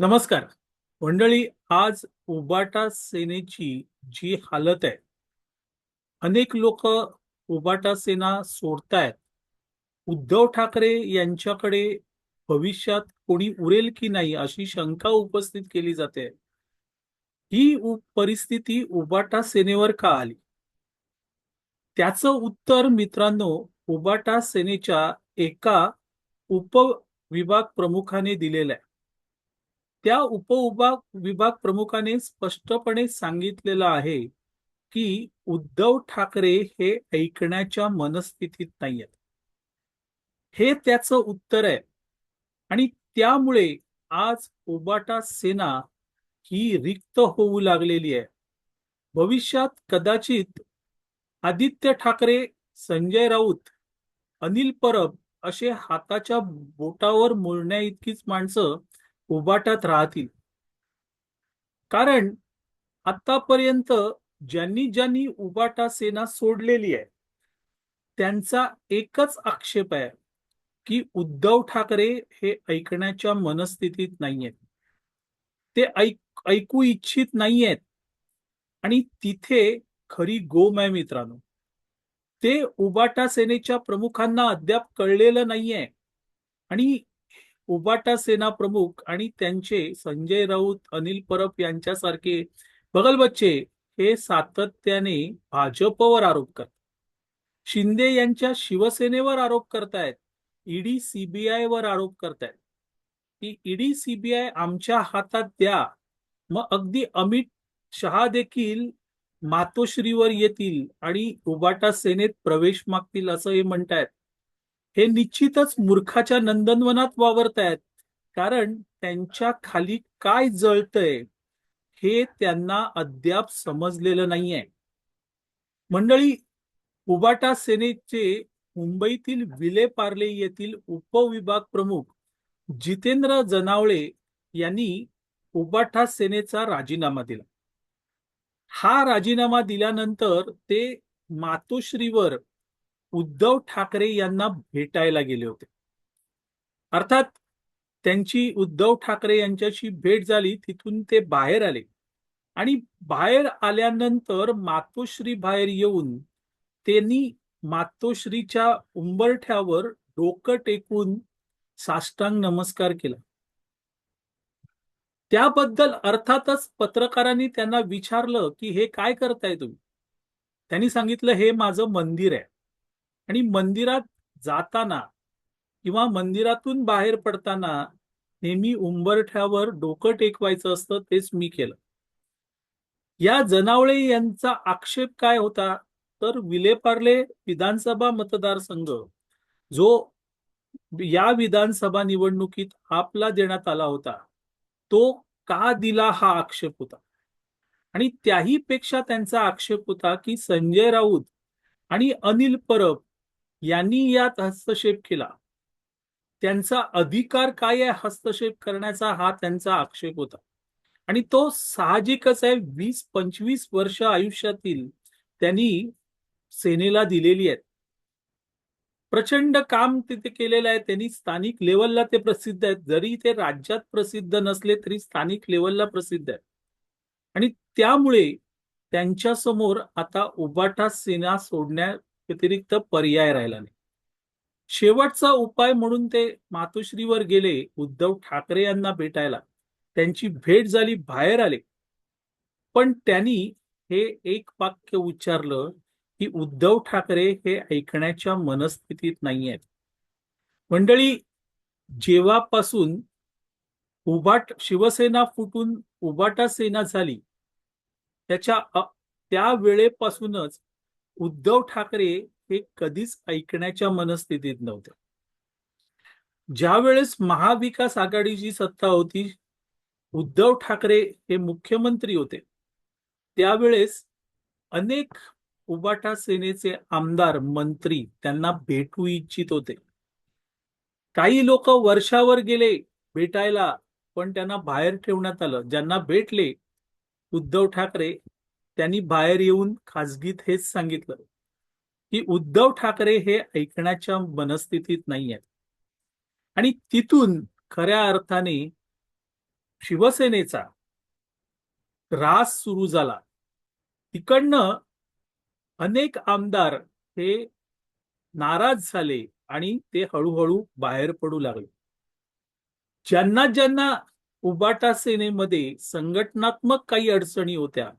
नमस्कार. मंडळी आज उबाटा सेनेची जी हालत आहे अनेक लोक उबाटा सेना सोडतायत. उद्धव ठाकरे यांच्याकडे भविष्यात कोणी उरेल की नाही अशी शंका उपस्थित केली जाते. ही परिस्थिती उबाटा सेनेवर का आली? त्याचं उत्तर मित्रांनो उबाटा सेनेच्या एका उपविभाग प्रमुखाने दिलेलं आहे. त्या उपविभाग विभाग प्रमुखाने स्पष्टपणे सांगितलेलं आहे की उद्धव ठाकरे हे ऐकण्याच्या मनस्थितीत नाहीयेत. हे त्याचं उत्तर आहे. आणि त्यामुळे आज ओबाटा सेना ही रिक्त होऊ लागलेली आहे. भविष्यात कदाचित आदित्य ठाकरे संजय राऊत अनिल परब असे हाताच्या बोटावर मोडण्या इतकीच माणसं उबाटात राहतील. कारण आतापर्यंत ज्यांनी ज्यांनी उबाटा सेना सोडलेली आहे त्यांचा एकच आक्षेप आहे की उद्धव ठाकरे हे ऐकण्याच्या मनस्थितीत नाहीयेत. ते ऐक ऐकू इच्छित नाहीयेत. आणि तिथे खरी गोम आहे मित्रांनो. ते उबाटा सेनेच्या प्रमुखांना अद्याप कळलेलं नाहीये. आणि उबाटा सेना प्रमुख आणि त्यांचे संजय राऊत अनिल परब यांच्यासारखे बगलबच्चे हे सातत्याने भाजपवर आरोप करतात. शिंदे यांच्या शिवसेनेवर आरोप करतायत. ईडी सीबीआय वर आरोप करतायत. की ईडी सीबीआय आमच्या हातात द्या. मग अगदी अमित शहा देखील मातोश्रीवर येतील आणि उबाटा सेनेत प्रवेश मागतील असं हे म्हणतायत. हे निश्चितच मूर्खाच्या नंदनवनात वावरतायत कारण त्यांच्या खाली काय जळतंय हे त्यांना अद्याप समजलेलं नाहीये. मंडळी उबाटा सेनेचे मुंबईतील विले पार्ले येथील उपविभाग प्रमुख जितेंद्र जनावळे यांनी उबाटा सेनेचा राजीनामा दिला. हा राजीनामा दिल्यानंतर ते मातोश्रीवर उद्धव ठाकरे यांना भेटायला गेले होते. अर्थात त्यांची उद्धव ठाकरे यांच्याशी भेट झाली तिथून ते बाहेर आले. आणि बाहेर आल्यानंतर मातोश्री बाहेर येऊन त्यांनी मातोश्रीच्या उंबरठ्यावर डोकं टेकून साष्टांग नमस्कार केला. त्याबद्दल अर्थातच पत्रकारांनी त्यांना विचारलं की हे काय करताय तुम्ही? त्यांनी सांगितलं हे माझं मंदिर आहे. आणि मंदिरात जाताना किंवा मंदिरातून बाहेर पडताना नेहमी उंबरठ्यावर डोकं टेकवायचं असतं तेच मी केलं. या जनावळे यांचा आक्षेप काय होता? तर विलेपार्ले विधानसभा मतदारसंघ जो या विधानसभा निवडणुकीत आपला देण्यात आला होता तो का दिला हा आक्षेप होता? आणि त्याही पेक्षा त्यांचा आक्षेप होता की संजय राऊत आणि अनिल परब यांनी यात हस्तक्षेप केला. त्यांचा अधिकार काय आहे हस्तक्षेप करण्याचा हा त्यांचा आक्षेप होता. आणि तो साहजिकच आहे वीस पंचवीस वर्ष आयुष्यातील त्यांनी सेनेला दिलेली आहेत. प्रचंड काम तिथे केलेलं आहे त्यांनी स्थानिक लेवलला ते प्रसिद्ध आहेत. जरी ते राज्यात प्रसिद्ध नसले तरी स्थानिक लेवलला प्रसिद्ध आहेत. आणि त्यामुळे त्यांच्यासमोर आता उबाटा सेना सोडण्या व्यतिरिक्त पर्याय राहिला नाही. शेवटचा उपाय म्हणून ते मातोश्रीवर गेले उद्धव ठाकरे यांना भेटायला. त्यांची भेट झाली बाहेर आले. पण त्यांनी हे एक वाक्य उच्चारलं की उद्धव ठाकरे हे ऐकण्याच्या मनस्थितीत नाही आहेत मंडळी जेव्हापासून उबाट शिवसेना फुटून उबाटा सेना झाली त्याच्या त्या वेळेपासूनच उद्धव ठाकरे हे कधीच ऐकण्याच्या मनस्थितीत नव्हते. ज्या वेळेस महाविकास आघाडीची सत्ता होती उद्धव ठाकरे हे मुख्यमंत्री होते त्यावेळेस अनेक उबाटा सेनेचे आमदार मंत्री त्यांना भेटू इच्छित होते. काही लोक वर्षावर गेले भेटायला पण त्यांना बाहेर ठेवण्यात आलं. ज्यांना भेटले उद्धव ठाकरे त्यांनी बाहेर येऊन खासगीत हेच सांगितलं की उद्धव ठाकरे हे ऐकण्याच्या मनस्थितीत नाही आहेत आणि तिथून खऱ्या अर्थाने शिवसेनेचा रास सुरू झाला. तिकडनं अनेक आमदार हे नाराज झाले आणि ते हळूहळू बाहेर पडू लागले. ज्यांना ज्यांना उबाटा सेनेमध्ये संघटनात्मक काही अडचणी होत्या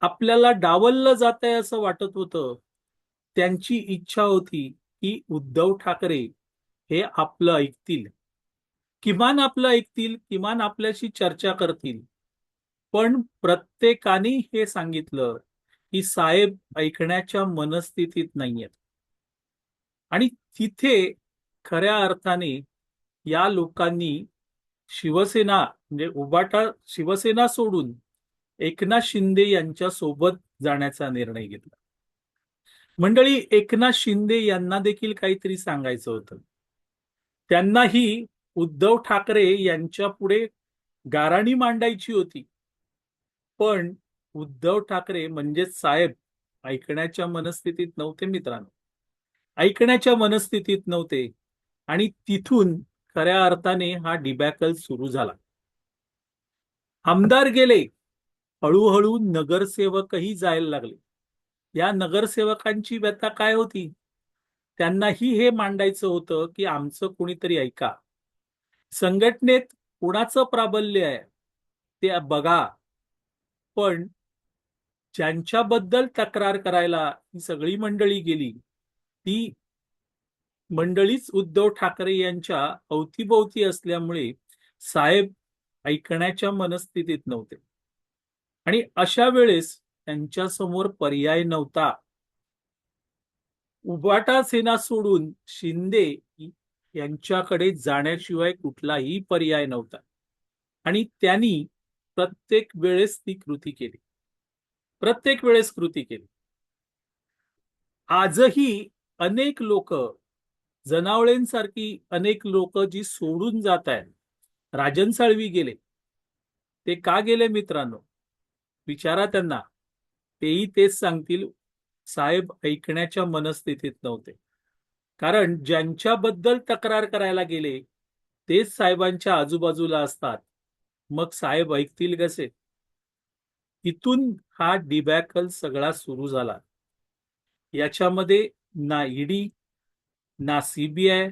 आपल्याला डावललं जात आहे असं वाटत होतं. त्यांची इच्छा होती की उद्धव ठाकरे हे आपलं ऐकतील. किमान आपलं ऐकतील किमान आपल्याशी चर्चा करतील. पण प्रत्येकाने हे सांगितलं की साहेब ऐकण्याच्या मनस्थितीत नाहीयेत. आणि तिथे खऱ्या अर्थाने या लोकांनी शिवसेना म्हणजे उबाटा शिवसेना सोडून एकनाथ शिंदे यांच्या सोबत जाण्याचा निर्णय घेतला. मंडळी एकनाथ शिंदे यांना देखील काहीतरी सांगायचं होतं. त्यांनाही उद्धव ठाकरे यांच्या पुढे गाराणी मांडायची होती. पण उद्धव ठाकरे म्हणजेच साहेब ऐकण्याच्या मनस्थितीत नव्हते मित्रांनो. ऐकण्याच्या मनस्थितीत नव्हते आणि तिथून खऱ्या अर्थाने हा डिबॅकल सुरू झाला. आमदार गेले हळूहळू नगरसेवकही जायला लागले. या नगरसेवकांची व्यथा काय होती? त्यांनाही हे मांडायचं होतं की आमचं कुणीतरी ऐका. संघटनेत कुणाचं प्राबल्य आहे? ते बघा. पण ज्यांच्याबद्दल तक्रार करायला ही सगळी मंडळी गेली ती मंडळीच उद्धव ठाकरे यांच्या अवतीभोवती असल्यामुळे साहेब ऐकण्याच्या मनस्थितीत नव्हते. आणि अशा वेळेस त्यांच्यासमोर पर्याय नव्हता. उबाटा सेना सोडून शिंदे यांच्याकडे जाण्याशिवाय कुठलाही पर्याय नव्हता. आणि त्यांनी प्रत्येक वेळेस ती कृती केली. प्रत्येक वेळेस कृती केली. आजही अनेक लोक जनावळेंसारखी अनेक लोक जी सोडून जात आहेत राजन साळवी गेले. ते का गेले मित्रांनो? विचारा त्यांना. तेही तेच सांगतील साहेब ऐकण्याच्या मनस्थितीत नव्हते. कारण ज्यांच्याबद्दल तक्रार करायला गेले तेच साहेबांच्या आजूबाजूला असतात. मग साहेब ऐकतील कसे? इथून हा डिबॅकल सगळा सुरू झाला. याच्यामध्ये ना ईडी ना सीबीआय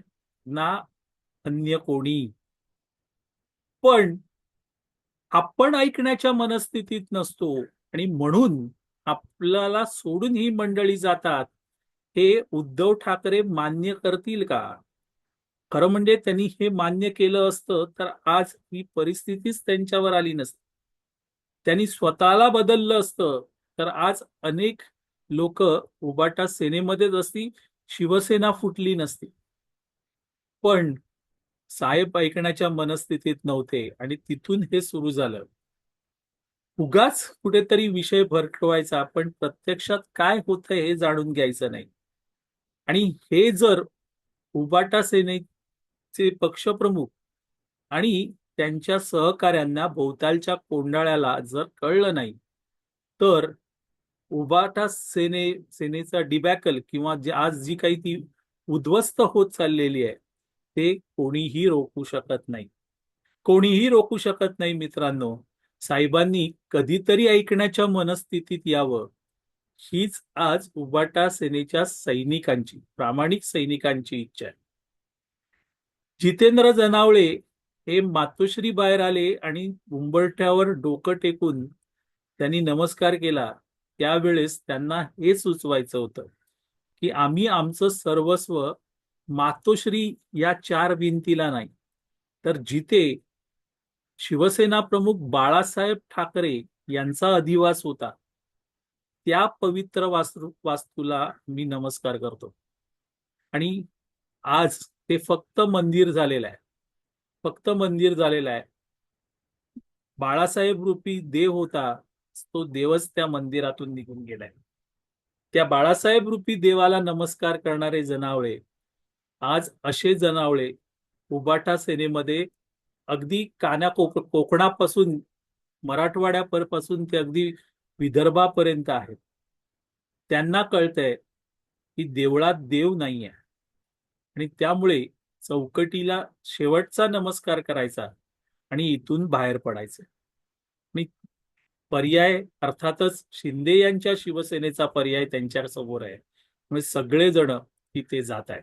ना अन्य कोणी. पण आपण ऐकण्याच्या मनस्थितीत नसतो आणि म्हणून आपल्याला सोडून ही मंडळी जातात हे उद्धव ठाकरे मान्य करतील का? खरं म्हणजे त्यांनी हे मान्य केलं असतं तर आज ही परिस्थितीच त्यांच्यावर आली नसती. त्यांनी स्वतःला बदललं असतं तर आज अनेक लोक उबाटा सेनेमध्येच असती शिवसेना फुटली नसती. पण साहेब ऐकण्याच्या मनस्थितीत नव्हते आणि तिथून हे सुरू झालं. उगाच कुठेतरी विषय भरकवायचा पण प्रत्यक्षात काय होतंय हे जाणून घ्यायचं नाही. आणि हे जर उबाटा सेनेचे पक्षप्रमुख आणि त्यांच्या सहकाऱ्यांना भोवतालच्या कोंडाळ्याला जर कळलं नाही तर उबाटा सेने सेनेचा डिबॅकल किंवा जे आज जी काही ती उद्ध्वस्त होत चाललेली आहे ते कोणीही रोखू शकत नाही. कोणीही रोखू शकत नाही मित्रांनो. साहेबांनी कधीतरी ऐकण्याच्या मनस्थितीत यावं. हीच आज उबाटा सेनेच्या सैनिकांची प्रामाणिक सैनिकांची इच्छा आहे. जितेंद्र जनावळे हे मातोश्री बाहेर आले आणि उंबरठ्यावर डोकं टेकून त्यांनी नमस्कार केला. त्यावेळेस त्यांना हे सुचवायचं होतं की आम्ही आमचं सर्वस्व मातोश्री या चार भिंतीला नाही. तर जिथे शिवसेना प्रमुख बाळासाहेब ठाकरे यांचा अधिवास होता त्या पवित्र वास्तू वास्तूला मी नमस्कार करतो. आणि आज ते फक्त मंदिर झालेलं आहे. फक्त मंदिर झालेलं आहे. बाळासाहेब रूपी देव होता तो देवच त्या मंदिरातून निघून गेलाय. त्या बाळासाहेब रूपी देवाला नमस्कार करणारे जनावळे आज असे जनावळे उबाटा सेनेमध्ये अगदी काना कोक कोकणापासून मराठवाड्यापासून ते अगदी विदर्भापर्यंत आहेत. त्यांना कळतंय की देवळात देव नाही आहे आणि त्यामुळे चौकटीला शेवटचा नमस्कार करायचा आणि इथून बाहेर पडायचं. आणि पर्याय अर्थातच शिंदे यांच्या शिवसेनेचा पर्याय त्यांच्यासमोर आहे. म्हणजे सगळेजण तिथे जात आहेत.